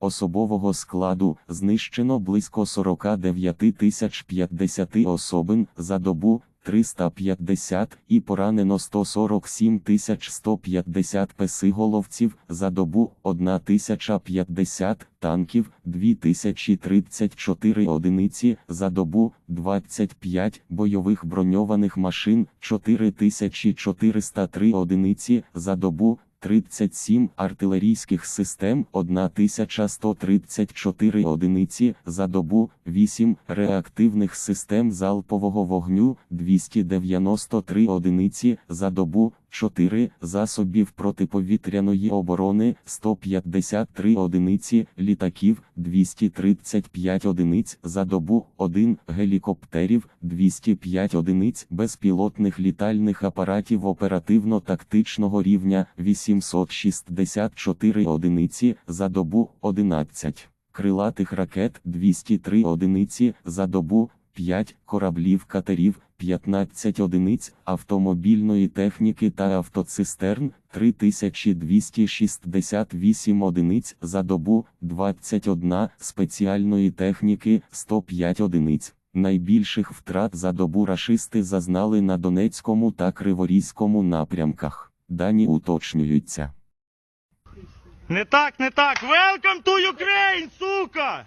Особового складу знищено близько 49 тисяч 50 особин за добу 350 і поранено 147 тисяч 150 песиголовців за добу 1050 танків 2034 одиниці за добу 25 бойових броньованих машин 4403 одиниці за добу 37 артилерійських систем 1134 одиниці за добу, 8 реактивних систем залпового вогню 293 одиниці за добу, 4 засобів протиповітряної оборони 153 одиниці літаків 235 одиниць за добу, 1 гелікоптерів 205 одиниць безпілотних літальних апаратів оперативно-тактичного рівня 864 одиниці за добу 11 крилатих ракет 203 одиниці за добу 5 кораблів катерів 15 одиниць автомобільної техніки та автоцистерн 3268 одиниць за добу 21 спеціальної техніки 105 одиниць. Найбільших втрат за добу рашисти зазнали на Донецькому та Криворізькому напрямках. Дані уточнюються. Не так, не так. Welcome to Ukraine, сука!